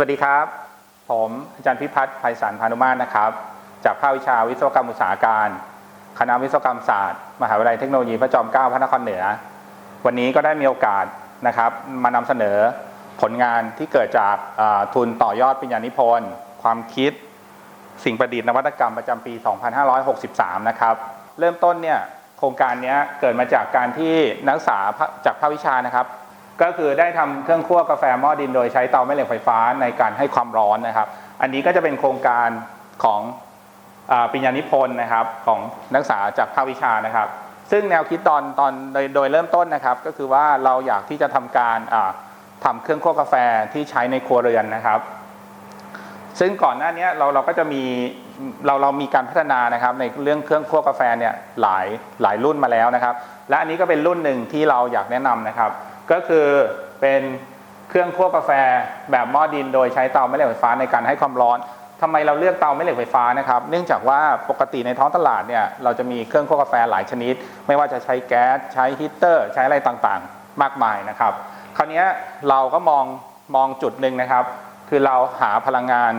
สวัสดีครับ ผมอาจารย์พิพัฒน์ไพศาลพานุมาตรนะครับ จากภาควิชาวิศวกรรมอุตสาหการ คณะวิศวกรรมศาสตร์ มหาวิทยาลัยเทคโนโลยีพระจอมเกล้าพระนครเหนือ วันนี้ก็ได้มีโอกาสนะครับมานำเสนอผลงานที่เกิดจากทุนต่อยอดปริญญานิพนธ์ความคิด สิ่งประดิษฐ์นวัตกรรมประจำปี 2563 นะครับ เริ่มต้นเนี่ยโครงการนี้เกิดมาจากการที่นักศึกษาจากภาควิชานะครับ ก็คือได้ทำเครื่องคั่วกาแฟหม้อดินโดยใช้เตาแม่เหล็กไฟฟ้าในการให้ความร้อนนะครับ อันนี้ก็จะเป็นโครงการของอปิญญานิพนธ์นะครับของนักศึกษาจากภาควิชานะครับ ซึ่งแนวคิดตอนตอนโดยโดยเริ่มต้นนะครับ ก็คือว่าเราอยากที่จะทำการอ่าทำเครื่องคั่วกาแฟที่ใช้ในครัวเรือนนะครับ ซึ่งก่อนหน้านี้เราเราก็จะมีเราเรามีการพัฒนานะครับในเรื่องเครื่องคั่วกาแฟเนี่ยหลายหลายรุ่นมาแล้วนะครับ และอันนี้ก็เป็นรุ่นหนึ่งที่เราอยากแนะนำนะครับ ก็คือเป็นเครื่องคั่วกาแฟแบบหม้อดินโดยใช้เตาแม่เหล็กไฟฟ้าในการให้ความร้อนทำไมเราเลือกเตาแม่เหล็กไฟฟ้านะครับ เนื่องจากว่าปกติในท้องตลาดเนี่ยเราจะมีเครื่องคั่วกาแฟหลายชนิด ไม่ว่าจะใช้แก๊สใช้ฮีเตอร์ ใช้อะไรต่างๆ มากมายนะครับ คราวนี้เราก็มองมองจุดหนึ่งนะครับ คือเราหาพลังงาน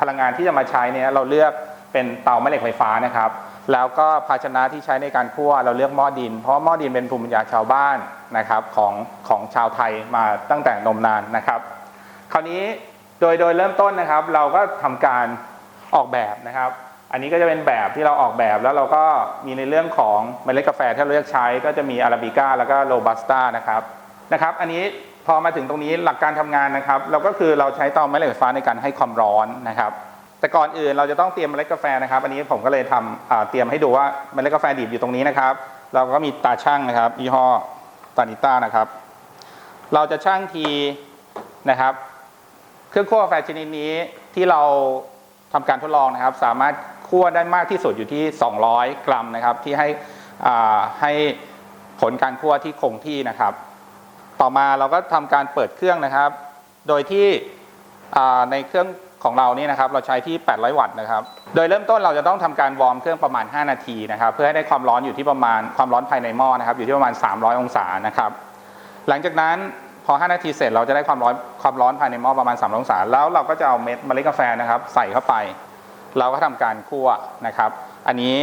พลังงานที่จะมาใช้เนี่ยเราเลือกเป็นเตาแม่เหล็กไฟฟ้านะครับ แล้วก็ภาชนะที่ใช้ในการคั่วเราเลือกหม้อดิน เพราะหม้อดินเป็นภูมิปัญญาชาวบ้านนะครับของของชาวไทยมาตั้งแต่นมนานนะครับ คราวนี้โดยโดยเริ่มต้นนะครับ เราก็ทำการออกแบบนะครับ อันนี้ก็จะเป็นแบบที่เราออกแบบแล้วเราก็มีในเรื่องของเมล็ดกาแฟที่เราเลือกใช้ก็จะมีอาราบิก้าแล้วก็โรบัสต้านะครับนะครับ อันนี้พอมาถึงตรงนี้หลักการทำงานนะครับ เราก็คือเราใช้เตาแม่เหล็กไฟฟ้าในการให้ความร้อนนะครับ แต่ก่อนอื่นเราจะต้องเตรียมเมล็ดกาแฟนะครับ อันนี้ผมก็เลยทำเตรียมให้ดูว่าเมล็ดกาแฟดิบอยู่ตรงนี้นะครับ เราก็มีตาช่างนะครับยี่ห้อตานิต้านะครับ เราจะช่างทีนะครับ เครื่องคั่วกาแฟชนิดนี้ที่เราทำการทดลองนะครับ สามารถคั่วได้มากที่สุดอยู่ที่ 200 กรัมนะครับ ที่ให้ให้ผลการคั่วที่คงที่นะครับ ต่อมาเราก็ทำการเปิดเครื่องนะครับ โดยที่ในเครื่อง ของเรานี่นะครับเราใช้ที่ 800 วัตต์นะครับ โดยเริ่มต้นเราจะต้องทำการวอร์มเครื่องประมาณ 5 นาทีนะครับ เพื่อให้ได้ความร้อนอยู่ที่ประมาณความร้อนภายในหม้อนะครับ อยู่ที่ประมาณ 300 องศานะครับ หลังจากนั้นพอ 5 นาทีเสร็จเราจะได้ความร้อนความร้อนภายในหม้อประมาณ3องศา แล้วเราก็จะเอาเม็ดเมล็ดกาแฟนะครับ ใส่เข้าไป เราก็ทำการคั่วนะครับ อันนี้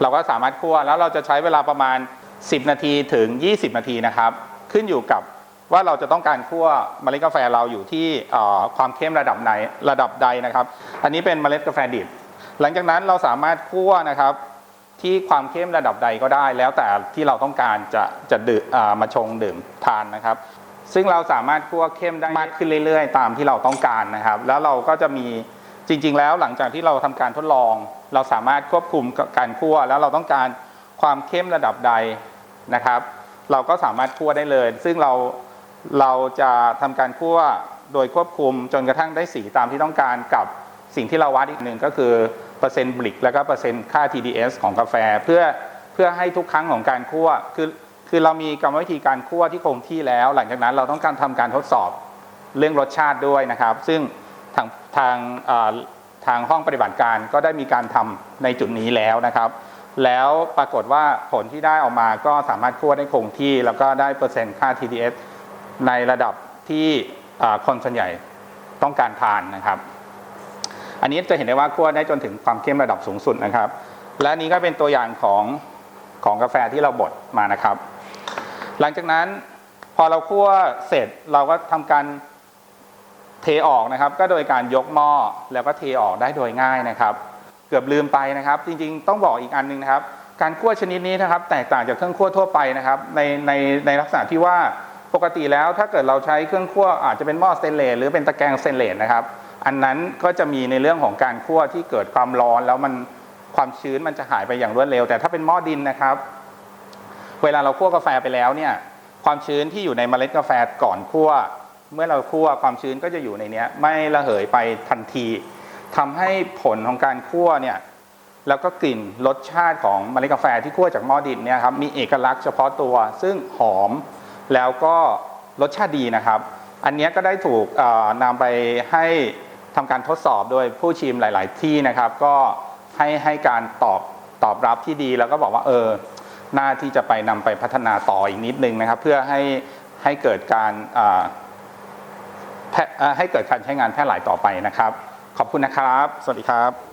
เราก็สามารถคั่วแล้วเราจะใช้เวลาประมาณ 10 นาทีถึง 20 นาทีนะครับ ขึ้นอยู่กับ ว่าเราจะต้องการคั่วเมล็ดกาแฟเราอยู่ที่ความเข้มระดับไหนระดับใดนะครับ อันนี้เป็นเมล็ดกาแฟดิบหลังจากนั้นเราสามารถคั่วนะครับที่ความเข้มระดับใดก็ได้ แล้วแต่ที่เราต้องการจะจะดื่มอ่ามาชงดื่มทานนะครับ ซึ่งเราสามารถคั่วเข้มได้มากขึ้นเรื่อย ๆ ตามที่เราต้องการนะครับ แล้วเราก็จะมีจริง ๆ แล้วหลังจากที่เราทำการทดลอง เราสามารถควบคุมการคั่วแล้วเราต้องการความเข้มระดับใดนะครับ เราก็สามารถคั่วได้เลย ซึ่งเรา เราจะทำการคั่วโดยควบคุมจนกระทั่งได้สีตามที่ต้องการกับสิ่งที่เราวัดอีกหนึ่งก็คือเปอร์เซ็นต์บลิกแล้วก็เปอร์เซ็นต์ค่า TDS ของกาแฟเพื่อเพื่อให้ทุกครั้งของการคั่วคือคือเรามีกรรมวิธีการคั่วที่คงที่แล้ว หลังจากนั้นเราต้องการทำการทดสอบเรื่องรสชาติด้วยนะครับ ซึ่งทางทางทางห้องปฏิบัติการก็ได้มีการทำในจุดนี้แล้วนะครับ แล้วปรากฏว่าผลที่ได้ออกมาก็สามารถคั่วได้คงที่ แล้วก็ได้เปอร์เซ็นต์ค่า TDS ในระดับที่คนส่วนใหญ่ต้องการทานนะครับ อันนี้จะเห็นได้ว่าคั่วได้จนถึงความเข้มระดับสูงสุดนะครับ และนี้ก็เป็นตัวอย่างของของกาแฟที่เราบดมานะครับ หลังจากนั้นพอเราคั่วเสร็จเราก็ทำการเทออกนะครับ ก็โดยการยกหม้อแล้วก็เทออกได้โดยง่ายนะครับ เกือบลืมไปนะครับ จริงๆ ต้องบอกอีกอันหนึงนะครับ การคั่วชนิดนี้นะครับ แตกต่างจากเครื่องคั่วทั่วไปนะครับ ในในในลักษณะที่ว่า ปกติแล้วถ้าเกิดเราใช้เครื่องคั่วอาจจะเป็นหม้อสเตนเลสหรือเป็นตะแกรงสเตนเลสนะครับ อันนั้นก็จะมีในเรื่องของการคั่วที่เกิดความร้อนแล้วมันความชื้นมันจะหายไปอย่างรวดเร็ว แต่ถ้าเป็นหม้อดินนะครับ เวลาเราคั่วกาแฟไปแล้วเนี่ย ความชื้นที่อยู่ในเมล็ดกาแฟก่อนคั่ว เมื่อเราคั่วความชื้นก็จะอยู่ในนี้ไม่ระเหยไปทันทีทำให้ผลของการคั่วเนี่ยแล้วก็กลิ่นรสชาติของเมล็ดกาแฟที่คั่วจากหม้อดินเนี่ยครับมีเอกลักษณ์เฉพาะตัวซึ่งหอม แล้วก็รสชาติดีนะครับ อันนี้ก็ได้ถูกนำไปให้ทำการทดสอบโดยผู้ชิมหลาย ๆ ที่นะครับ ก็ให้ให้การตอบตอบรับที่ดีแล้วก็บอกว่าเออหน้าที่จะไปนำไปพัฒนาต่ออีกนิดนึงนะครับ เพื่อให้ให้เกิดการให้เกิดการใช้งานแพร่หลายต่อไปนะครับ ขอบคุณนะครับ สวัสดีครับ